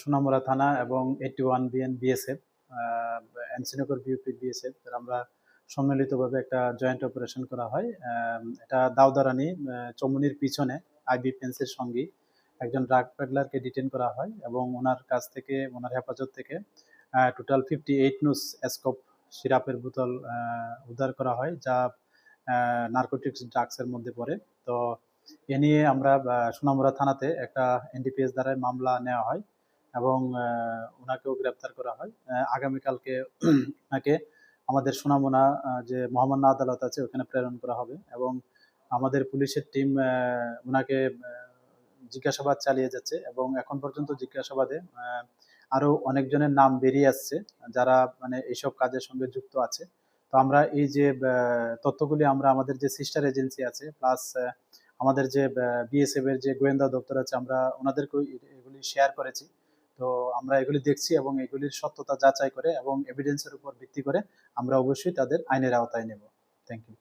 সোনামুড়া থানা এবং eighty one BN BSF এনসিনগর বিউপি বিএসএফ আমরা সম্মিলিতভাবে একটা জয়েন্ট অপারেশন করা হয়। এটা দাউদারানি চমুনির পিছনে আইবি ফেন্সের সঙ্গী একজন ড্রাগ পেডলারকে ডিটেন করা হয় এবং ওনার কাছ থেকে ওনার হেফাজত থেকে টোটাল ফিফটি এইট নুস স্কোপ সিরাপের বোতল উদ্ধার করা হয় যা নার্কোটিক্স ড্রাগসের মধ্যে পড়ে। তো এ নিয়ে আমরা আহ, সোনামুড়া থানাতে একটা এনডিপিএস দ্বারা মামলা নেওয়া হয়। এবং ওনাকেও গ্রেপ্তার করা হয়। আগামীকালকে ওনাকে আমাদের সোনামুনা যে মহামান্য আদালত আছে ওখানে প্রেরণ করা হবে এবং আমাদের পুলিশের টিম ওনাকে জিজ্ঞাসাবাদ চালিয়ে যাচ্ছে এবং এখন পর্যন্ত জিজ্ঞাসাবাদে আহ, আরও অনেকজনের নাম বেরিয়ে আসছে যারা মানে এইসব কাজের সঙ্গে যুক্ত আছে। তো আমরা এই যে তথ্যগুলি আমরা আমাদের যে সিস্টার এজেন্সি আছে প্লাস আমাদের যে বিএসএফ এর যে গোয়েন্দা দপ্তর আছে আমরা ওনাদেরকেও এগুলি শেয়ার করেছি। তো আমরা এগুলি দেখছি এবং এগুলির সত্যতা যাচাই করে এবং এভিডেন্সের উপর ভিত্তি করে আমরা অবশ্যই তাদের আইনের আওতায় নেব। Thank you